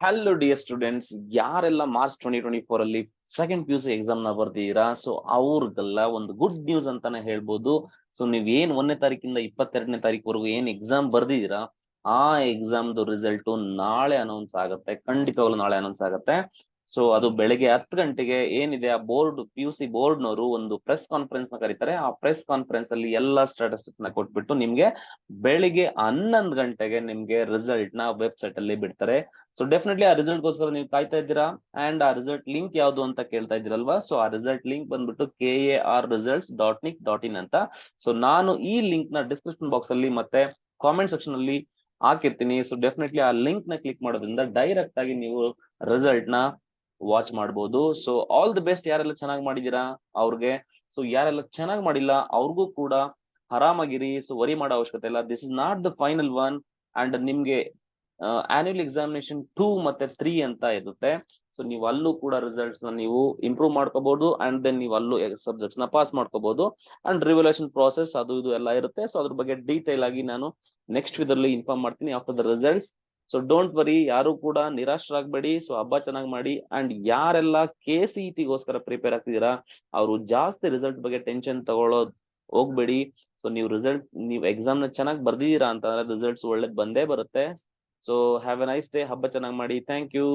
Hello dear students ಯಾರೆಲ್ಲ March twenty twenty four ಅಲ್ಲಿ second P U C ಎಕ್ಸಾಮ್ನ ಬರ್ದಿರಾ ಸೊ ಅವ್ರಿಗೆಲ್ಲ ಒಂದು ಗುಡ್ ನ್ಯೂಸ್ ಅಂತಾನೆ ಹೇಳ್ಬೋದು. ಸೊ ನೀವ್ ಏನ್ ಒಂದನೇ ತಾರೀಕಿಂದ ಇಪ್ಪತ್ತೆರಡನೇ ತಾರೀಕುವರೆಗೂ ಏನ್ ಎಕ್ಸಾಮ್ ಬರ್ದಿದ್ದೀರಾ? ಆ ಎಕ್ಸಾಮ್ದು ರಿಸಲ್ಟ್ ನಾಳೆ ಅನೌನ್ಸ್ ಆಗುತ್ತೆ. ಖಂಡಿತವಾಗ್ಲೂ ನಾಳೆ ಅನೌನ್ಸ್ ಆಗುತ್ತೆ. ಸೊ ಅದು ಬೆಳಗ್ಗೆ ಹತ್ತು ಗಂಟೆಗೆ ಏನಿದೆ, ಆ ಬೋರ್ಡ್ ಪಿ ಯು ಸಿ ಬೋರ್ಡ್ನವರು ಒಂದು ಪ್ರೆಸ್ ಕಾನ್ಫರೆನ್ಸ್ನ ಕರೀತಾರೆ. ಆ ಪ್ರೆಸ್ ಕಾನ್ಫರೆನ್ಸ್ ಅಲ್ಲಿ ಎಲ್ಲಾ ಸ್ಟಾಟಿಸ್ಟಿಕ್ಸ್ನ ಕೊಟ್ಬಿಟ್ಟು ನಿಮ್ಗೆ ಬೆಳಿಗ್ಗೆ ಹನ್ನೊಂದು ಗಂಟೆಗೆ ನಿಮ್ಗೆ ರಿಸಲ್ಟ್ನ ವೆಬ್ಸೈಟ್ ಅಲ್ಲಿ ಬಿಡ್ತಾರೆ. ಸೊ ಡೆಫಿನೆಟ್ಲಿ ಆ ರಿಸಲ್ಟ್ ಗೋಸ್ಕರ ನೀವು ಕಾಯ್ತಾ ಇದ್ದೀರಾ? ಅಂಡ್ ಆ ರಿಸಲ್ಟ್ ಲಿಂಕ್ ಯಾವ್ದು ಅಂತ ಕೇಳ್ತಾ ಇದ್ದೀರಲ್ವಾ? ಸೊ ಆ ರಿಸಲ್ಟ್ ಲಿಂಕ್ ಬಂದ್ಬಿಟ್ಟು K A R results dot nic dot in ಅಂತ. ಸೊ ನಾನು ಈ ಲಿಂಕ್ನ ಡಿಸ್ಕ್ರಿಪ್ಷನ್ ಬಾಕ್ಸ್ ಅಲ್ಲಿ ಮತ್ತೆ ಕಾಮೆಂಟ್ ಸೆಕ್ಷನ್ ಅಲ್ಲಿ ಹಾಕಿರ್ತೀನಿ. ಸೊ ಡೆಫಿನೆಟ್ಲಿ ಆ ಲಿಂಕ್ನ ಕ್ಲಿಕ್ ಮಾಡೋದ್ರಿಂದ ಡೈರೆಕ್ಟ್ ಆಗಿ ನೀವು ರಿಸಲ್ಟ್ನ ವಾಚ್ ಮಾಡ್ಬೋದು. ಸೊ ಆಲ್ ದಿ ಬೆಸ್ಟ್ ಯಾರೆಲ್ಲ ಚೆನ್ನಾಗಿ ಮಾಡಿದೀರಾ ಅವ್ರಿಗೆ. ಸೊ ಯಾರೆಲ್ಲ ಚೆನ್ನಾಗಿ ಮಾಡಿಲ್ಲ ಅವ್ರಿಗೂ ಕೂಡ ಆರಾಮಾಗಿರಿ. ಸೊ ವರಿ ಮಾಡೋ ಅವಶ್ಯಕತೆ ಇಲ್ಲ. This is not the final one and ನಿಮ್ಗೆ ಆನ್ಯುವಲ್ ಎಕ್ಸಾಮಿನೇಷನ್ ಟೂ ಮತ್ತೆ ತ್ರೀ ಅಂತ ಇರುತ್ತೆ. ಸೊ ನೀವು ಅಲ್ಲೂ ಕೂಡ ರಿಸಲ್ಟ್ಸ್ನ ನೀವು ಇಂಪ್ರೂವ್ ಮಾಡ್ಕೋಬಹುದು ಅಂಡ್ ದೆನ್ ನೀವು ಅಲ್ಲೂ ಸಬ್ಜೆಕ್ಟ್ಸ್ನ ಪಾಸ್ ಮಾಡ್ಕೋಬಹುದು ಅಂಡ್ ರಿವಲ್ಯೂಷನ್ ಪ್ರಾಸೆಸ್ ಅದು, ಇದು ಎಲ್ಲ ಇರುತ್ತೆ. ಸೊ ಅದ್ರ ಬಗ್ಗೆ ಡೀಟೇಲ್ ಆಗಿ ನಾನು ನೆಕ್ಸ್ಟ್ ಇದರಲ್ಲಿ ಇನ್ಫಾರ್ಮ್ ಮಾಡ್ತೀನಿ after the results so don't worry ಯಾರು ಕೂಡ ನಿರಾಶರಾಗಬೇಡಿ. ಸೊ ಹಬ್ಬ ಚೆನ್ನಾಗಿ ಮಾಡಿ. ಅಂಡ್ ಯಾರೆಲ್ಲ ಕೆ ಸಿ ಗೋಸ್ಕರ ಪ್ರಿಪೇರ್ ಆಗ್ತಿದ್ದೀರಾ, ಅವರು ಜಾಸ್ತಿ ರಿಸಲ್ಟ್ ಬಗ್ಗೆ ಟೆನ್ಷನ್ ತಗೊಳ್ಳೋದ್ ಹೋಗ್ಬೇಡಿ. ಸೊ ನೀವು ರಿಸಲ್ಟ್ ನೀವು ಎಕ್ಸಾಮ್ನ ಚೆನ್ನಾಗಿ ಬರ್ದಿದ್ದೀರಾ ಅಂತಂದ್ರೆ ರಿಸಲ್ಟ್ಸ್ ಒಳ್ಳೇದ್ ಬಂದೇ ಬರುತ್ತೆ. So have a nice day ಹಬ್ಬ ಚೆನ್ನಾಗಿ ಮಾಡಿ. Thank you